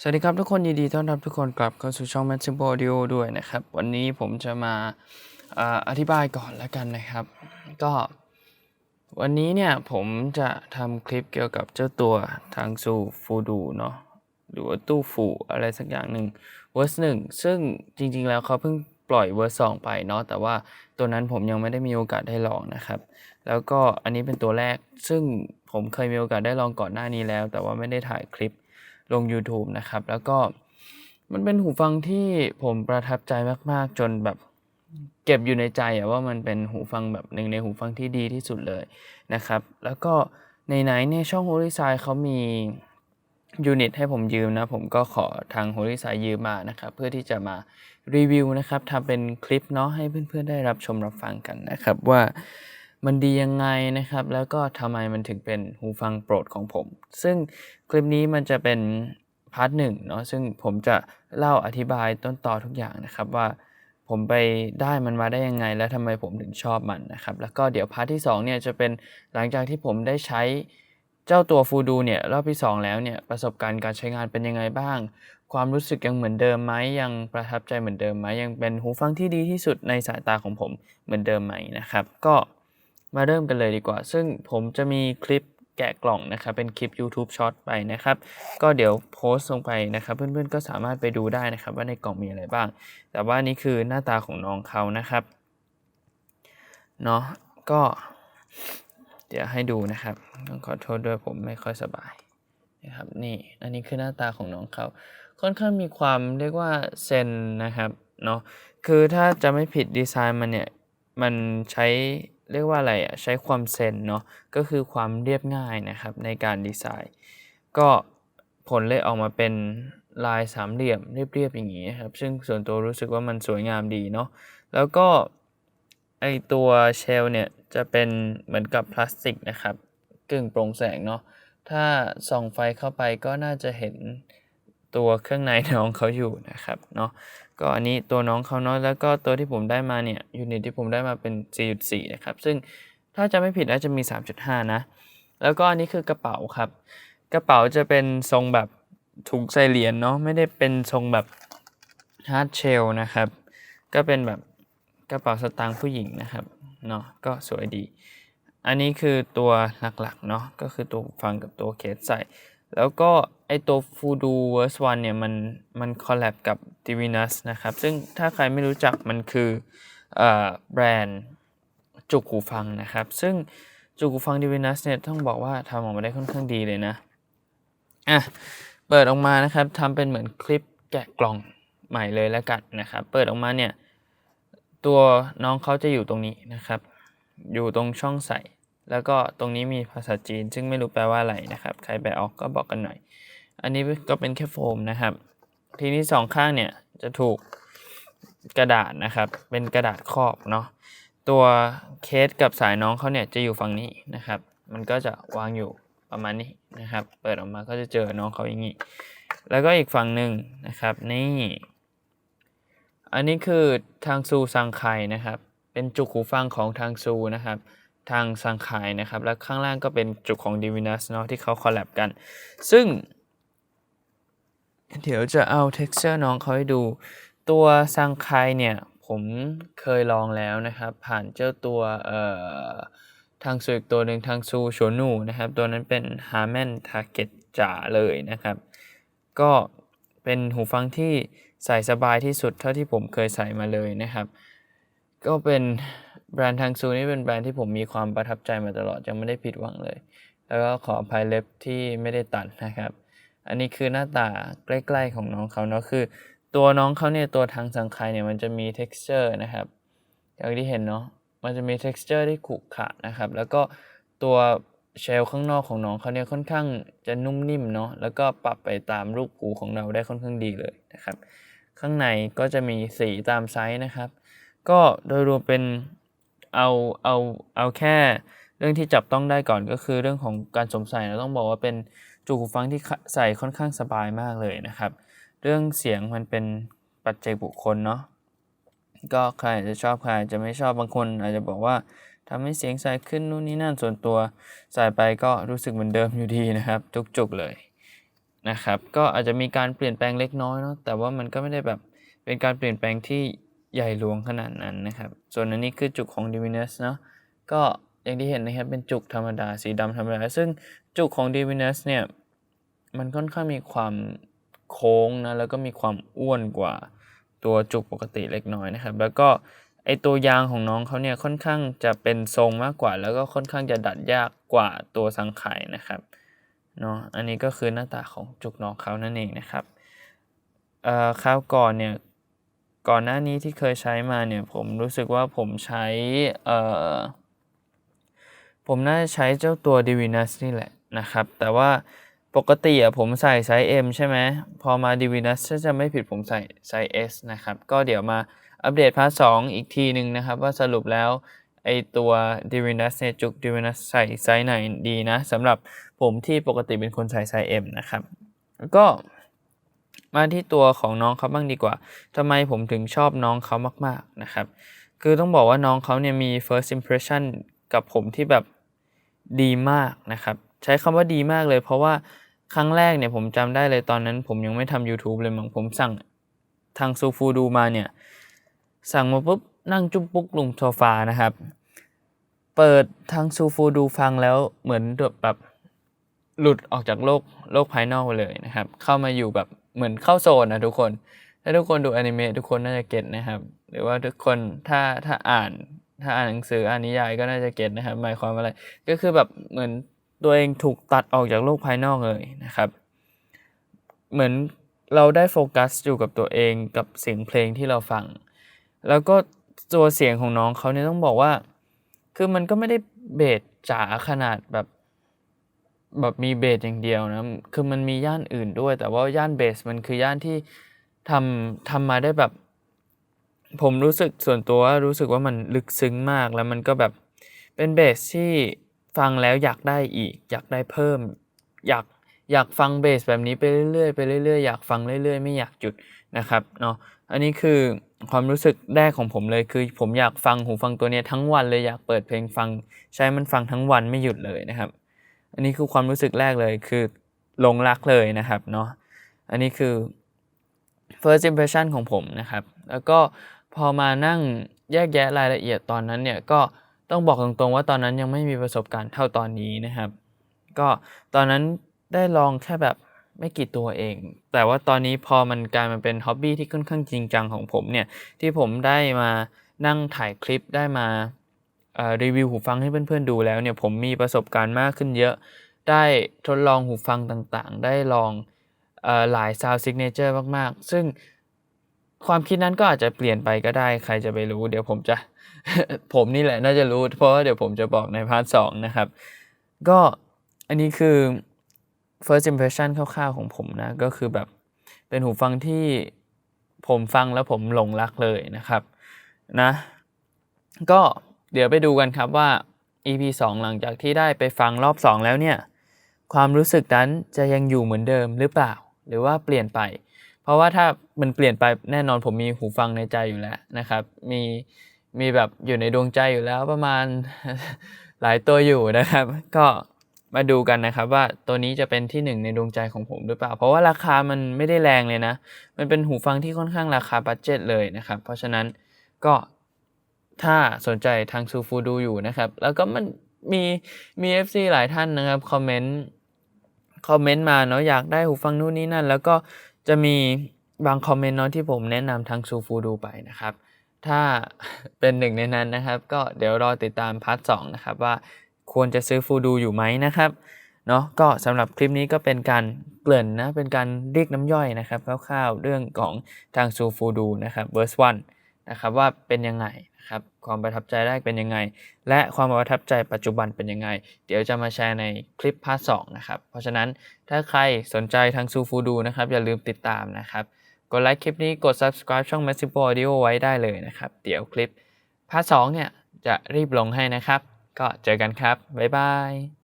สวัสดีครับทุกคนยินดีต้อนรับทุกคนกลับเข้าสู่ช่อง m a x i m o Audio ด้วยนะครับ วันนี้ผมจะมาอ่าธิบายก่อนแล้วกันนะครับ ก็วันนี้เนี่ยผมจะทำคลิปเกี่ยวกับเจ้าตัวทางซูฟูดูเนาะหรือว่าตู้ฟูอะไรสักอย่างหนึ่งเวอร์สหนึ่งซึ่งจริงๆแล้วเขาเพิ่งปล่อยเวอร์สองไปเนาะแต่ว่าตัวนั้นผมยังไม่ได้มีโอกาสได้ลองนะครับ แล้วก็อันนี้เป็นตัวแรกซึ่งผมเคยมีโอกาสได้ลองก่อนหน้านี้แล้ว แต่ว่าไม่ได้ถ่ายคลิป ลง YouTube นะครับ แล้วก็มันเป็นหูฟังที่ผมประทับใจมาก ๆ จนแบบเก็บอยู่ในใจอะว่ามันเป็นหูฟังแบบหนึ่งในหูฟังที่ดีที่สุดเลยนะครับ แล้วก็ในไหนๆเนี่ยช่อง Holy s i เขามียูนิตให้ผมยืมนะ ผมก็ขอทาง Holy s i ยืมมานะครับ เพื่อที่จะมารีวิวนะครับทำเป็นคลิปเนาะให้เพื่อนๆได้รับชมรับฟังกันนะครับว่า มันดียังไงนะครับ แล้วก็ทำไมมันถึงเป็นหูฟังโปรดของผม ซึ่งคลิปนี้มันจะเป็นพาร์ทหนึ่งเนาะซึ่งผมจะเล่าอธิบายต้นตอทุกอย่างนะครับว่าผมไปได้มันมาได้ยังไง และทำไมผมถึงชอบมันนะครับ แล้วก็เดี๋ยวพาร์ทที่2เนี่ยจะเป็นหลังจากที่ผมได้ใช้เจ้าตัวฟูดูเนี่ยรอบที่ 2 แล้วเนี่ยประสบการณ์การใช้งานเป็นยังไงบ้าง ความรู้สึกยังเหมือนเดิมไหมยังประทับใจเหมือนเดิมไหมยังเป็นหูฟังที่ดีที่สุดในสายตาของผมเหมือนเดิมไหมนะครับ ก็ มาเริ่มกันเลยดีกว่า ซึ่งผมจะมีคลิปแกะกล่องนะครับ เป็นคลิป YouTube Short ไปนะครับ ก็เดี๋ยวโพสต์ลงไปนะครับ เพื่อนๆก็สามารถไปดูได้นะครับ ว่าในกล่องมีอะไรบ้าง แต่ว่านี่คือหน้าตาของน้องเขานะครับเนาะก็ เดี๋ยวให้ดูนะครับต้องขอโทษด้วยผมไม่ค่อยสบายนะครับนี่อันนี้คือหน้าตาของน้องเขาค่อนข้างมีความเรียกว่าเซนนะครับเนาะคือถ้าจะไม่ผิดดีไซน์มันเนี่ยมันใช้ เรียกว่าอะไรอะใช้ความเซนเนาะก็คือความเรียบง่ายนะครับในการดีไซน์ ก็ผลเลยออกมาเป็นลายสามเหลี่ยมเรียบๆอย่างนี้ครับซึ่งส่วนตัวรู้สึกว่ามันสวยงามดีเนาะแล้วก็ไอตัวเชลเนี่ยจะเป็นเหมือนกับพลาสติกนะครับกึ่งโปร่งแสงเนาะถ้าส่องไฟเข้าไปก็น่าจะเห็น ตัวเครื่องในน้องเขาอยู่นะครับเนาะก็อันนี้ตัวน้องเขาเนาะแล้วก็ตัวที่ผมได้มาเนี่ยยูนิตที่ผมได้มาเป็น 4.4 นะครับ ซึ่งถ้าจะไม่ผิดน่าจะมี 3.5 นะ แล้วก็อันนี้คือกระเป๋าครับ กระเป๋าจะเป็นทรงแบบถุงใส่เหรียญเนาะไม่ได้เป็นทรงแบบฮาร์ดเชลนะครับ ก็เป็นแบบกระเป๋าสตางค์ผู้หญิงนะครับเนาะก็สวยดี อันนี้คือตัวหลักๆเนาะก็คือตัวฟังกับตัวเคสใส่ แล้วก็ไอตัว Fudu Verse 1เนี่ยมันมันคอลแลบกับ Divinus นะครับ ซึ่งถ้าใครไม่รู้จักมันคืออแบรนด์จุกหูฟังนะครับ ซึ่งจุกหูฟัง Divinus เนี่ยต้องบอกว่าทำออกมาได้ค่อนข้างดีเลยนะ อะ เปิดออกมานะครับทำเป็นเหมือนคลิปแกะกล่องใหม่เลยแล้วกันนะครับ เปิดออกมาเนี่ย ตัวน้องเขาจะอยู่ตรงนี้นะครับ อยู่ตรงช่องใส่ แล้วก็ตรงนี้มีภาษาจีน ซึ่งไม่รู้แปลว่าอะไรนะครับ ใครแปลออกก็บอกกันหน่อย อันนี้ก็เป็นแค่โฟมนะครับ ทีนี้สองข้างเนี่ยจะถูกกระดาษนะครับ เป็นกระดาษครอบเนาะ ตัวเคสกับสายน้องเขาเนี่ยจะอยู่ฝั่งนี้นะครับ มันก็จะวางอยู่ประมาณนี้นะครับ เปิดออกมาก็จะเจอน้องเขาอย่างนี้ แล้วก็อีกฝั่งหนึ่งนะครับ นี่ อันนี้คือทางซูซังไคนะครับ เป็นจุกหูฟังของทางซูนะครับ ทางซังไคนะครับ แล้วข้างล่างก็เป็นจุกของ Divinus เนาะที่เขาคอลแลบกัน ซึ่ง เดี๋ยวจะเอา texture น้องเขาให้ดู ตัวซังไคเนี่ย ผมเคยลองแล้วนะครับ ผ่านเจ้าตัวเอ่อทางซูอีกตัวหนึ่งทางซูโชนูนะครับ ตัวนั้นเป็น Harman Target จ๋าเลยนะครับ ก็เป็นหูฟังที่ใส่สบายที่สุดเท่าที่ผมเคยใส่มาเลยนะครับ ก็เป็น แบรนด์ทางซูนี่เป็นแบรนด์ที่ผมมีความประทับใจมาตลอดยังไม่ได้ผิดหวังเลย แล้วก็ขออภัยเล็บที่ไม่ได้ตัดนะครับ อันนี้คือหน้าตาใกล้ ๆของน้องเขาเนาะคือ ตัวน้องเขาเนี่ยตัวทางสังไคเนี่ยมันจะมี texture นะครับอย่างที่เห็นเนาะมันจะมี texture ที่ขรุขระนะครับ แล้วก็ตัวเชลข้างนอกของน้องเขาเนี่ยค่อนข้างจะนุ่มนิ่มเนาะแล้วก็ปรับไปตามรูปหูของเราได้ค่อนข้างดีเลยนะครับ ข้างในก็จะมีสีตามไซส์นะครับ ก็โดยรวมเป็น เอาเอาเอาแค่เรื่องที่จับต้องได้ก่อนก็คือเรื่องของการสวมใส่เราต้องบอกว่าเป็นจุกหูฟังที่ใส่ค่อนข้างสบายมากเลยนะครับ เรื่องเสียงมันเป็นปัจเจกบุคคลเนาะก็ใครจะชอบใครจะไม่ชอบบางคน อาจจะบอกว่าทำให้เสียงใส่ขึ้นนู่นนี่นั่นส่วนตัวใส่ไปก็รู้สึกเหมือนเดิมอยู่ดีนะครับ ทุกจุกเลยนะครับ ก็อาจจะมีการเปลี่ยนแปลงเล็กน้อยเนาะแต่ว่ามันก็ไม่ได้แบบเป็นการเปลี่ยนแปลงที่ ใหญ่หลวงขนาดนั้นนะครับ ส่วนอันนี้คือจุกของ Divinus เนาะก็อย่างที่เห็นนะครับเป็นจุกธรรมดาสีดำธรรมดา ซึ่งจุกของ Divinus เนี่ยมันค่อนข้างมีความโค้งนะแล้วก็มีความอ้วนกว่าตัวจุกปกติเล็กน้อยนะครับ แล้วก็ไอตัวยางของน้องเขาเนี่ยค่อนข้างจะเป็นทรงมากกว่า แล้วก็ค่อนข้างจะดัดยากกว่าตัวสังไข่นะครับเนาะอันนี้ก็คือหน้าตาของจุกน้องเขานั่นเองนะครับเอ่อคราวก่อนเนี่ย ก่อนหน้านี้ที่เคยใช้มาเนี่ยผมรู้สึกว่าผมใช้เอ่อผมน่าจะใช้เจ้าตัว Divinus นี่แหละนะครับ แต่ว่าปกติอะผมใส่ไซส์ M ใช่ไหม พอมา Divinus ถ้าจะไม่ผิดผมใส่ไซส์ S นะครับ ก็เดี๋ยวมาอัปเดตพาร์ทสองอีกทีหนึ่งนะครับ ว่าสรุปแล้วไอตัว Divinus เนี่ยจุก Divinus ใส่ไซส์ไหนดีนะสำหรับผมที่ปกติเป็นคนใส่ไซส์ M นะครับ แล้วก็ มาที่ตัวของน้องเขาบ้างดีกว่าทำไมผมถึงชอบน้องเขามาก ๆนะครับ คือต้องบอกว่าน้องเขาเนี่ยมี first impression กับผมที่แบบดีมากนะครับ ใช้คำว่าดีมากเลย เพราะว่าครั้งแรกเนี่ยผมจำได้เลยตอนนั้น ผมยังไม่ทำ YouTube เลยมั้งผมสั่งทางซูฟูดูมาเนี่ยสั่งมาปุ๊บนั่งจุ๊บปุ๊กลงโซฟานะครับ เปิดทางซูฟูดูฟังแล้วเหมือนแบบหลุดออกจากโลกโลกภายนอกไปเลยนะครับ เข้ามาอยู่แบบ เหมือนเข้าโซนนะทุกคน ถ้าทุกคนดูอนิเมะทุกคนน่าจะเก็ตนะครับ หรือว่าทุกคนถ้าถ้าอ่าน ถ้าอ่านหนังสืออ่านนิยายก็น่าจะเก็ตนะครับหมายความว่าอะไร ก็คือแบบเหมือนตัวเองถูกตัดออกจากโลกภายนอกเลยนะครับ เหมือนเราได้โฟกัสอยู่กับตัวเองกับเสียงเพลงที่เราฟัง แล้วก็ตัวเสียงของน้องเขาเนี่ยต้องบอกว่า คือมันก็ไม่ได้เบสจ๋าขนาดแบบ แบบมีเบสอย่างเดียวนะ คือมันมีย่านอื่นด้วย แต่ว่าย่านเบสมันคือย่านที่ทำทำมาได้แบบ ผมรู้สึกส่วนตัวว่ารู้สึกว่ามันลึกซึ้งมากแล้วมันก็แบบเป็นเบสที่ฟังแล้วอยากได้อีก อยากได้เพิ่ม อยากอยากฟังเบสแบบนี้ไปเรื่อยๆไปเรื่อยๆอยากฟังเรื่อยๆ ไม่อยากหยุดนะครับเนาะอันนี้คือความรู้สึกแรกของผมเลยคือ ผมอยากฟังหูฟังตัวนี้ทั้งวันเลยอยากเปิดเพลงฟัง ใช้มันฟังทั้งวันไม่หยุดเลยนะครับ อันนี้คือความรู้สึกแรกเลยคือหลงรักเลยนะครับเนาะอันนี้คือ first impression ของผมนะครับ แล้วก็พอมานั่งแยกแยะรายละเอียดตอนนั้นเนี่ยก็ต้องบอกตรงๆว่าตอนนั้นยังไม่มีประสบการณ์เท่าตอนนี้นะครับ ก็ตอนนั้นได้ลองแค่แบบไม่กี่ตัวเอง แต่ว่าตอนนี้พอมันกลายมาเป็นฮ็อบบี้ที่ค่อนข้างจริงจังของผมเนี่ยที่ผมได้มานั่งถ่ายคลิปได้มา รีวิวหูฟังให้เพื่อนๆดูแล้วเนี่ยผมมีประสบการณ์มากขึ้นเยอะ ได้ทดลองหูฟังต่างๆ ได้ลองอหลาย Sound Signature มากๆ ซึ่งความคิดนั้นก็อาจจะเปลี่ยนไปก็ได้ใครจะไปรู้ เดี๋ยวผมจะ ผมนี่แหละน่าจะรู้ เพราะว่าเดี๋ยวผมจะบอกในพาร์ทสองนะครับ ก็อันนี้คือ first impression คร่าวๆของผมนะ ก็คือแบบเป็นหูฟังที่ผมฟังแล้วผมหลงรักเลยนะครับ นะ ก็ เดี๋ยวไปดูกันครับว่า EP 2 หลังจากที่ได้ไปฟังรอบ 2 แล้วเนี่ย ความรู้สึกนั้นจะยังอยู่เหมือนเดิมหรือเปล่า หรือว่าเปลี่ยนไป เพราะว่าถ้ามันเปลี่ยนไปแน่นอนผมมีหูฟังในใจอยู่แล้วนะครับ มีมีแบบอยู่ในดวงใจอยู่แล้วประมาณหลายตัวอยู่นะครับ ก็มาดูกันนะครับว่าตัวนี้จะเป็นที่หนึ่งในดวงใจของผมหรือเปล่า เพราะว่าราคามันไม่ได้แรงเลยนะ มันเป็นหูฟังที่ค่อนข้างราคาบัตเจ็ตเลยนะครับ เพราะฉะนั้นก็ ถ้าสนใจทางซูฟูดูอยู่นะครับ แล้วก็มันมีมี FC หลายท่านนะครับคอมเมนต์คอมเมนต์มาเนาะอยากได้หูฟังนู่นนี่นั่น แล้วก็จะมีบางคอมเมนต์เนาะที่ผมแนะนำทางซูฟูดูไปนะครับ ถ้าเป็นหนึ่งในนั้นนะครับ ก็เดี๋ยวรอติดตามพาร์ทสนะครับว่าควรจะซื้อฟูดูอยู่ไหมนะครับเนาะก็สำหรับคลิปนี้ก็เป็นการเกริ่นนะเป็นการเรียกน้ำย่อยนะครับคร่าวๆเรื่องของทางซูฟูดูนะครับเวอร์สวันนะครับว่าเป็นยังไง ครับความประทับใจแรกเป็นยังไง และความประทับใจปัจจุบันเป็นยังไง เดี๋ยวจะมาแชร์ในคลิปพาร์ทสนะครับ เพราะฉะนั้นถ้าใครสนใจทางซูฟูดูนะครับ อย่าลืมติดตามนะครับกดไลค์คลิปนี้กด subscribe ช่อง Massive Audio ไว้ได้เลยนะครับ เดี๋ยวคลิปพาร์ทสเนี่ยจะรีบลงให้นะครับ ก็เจอกันครับ บ๊ายบาย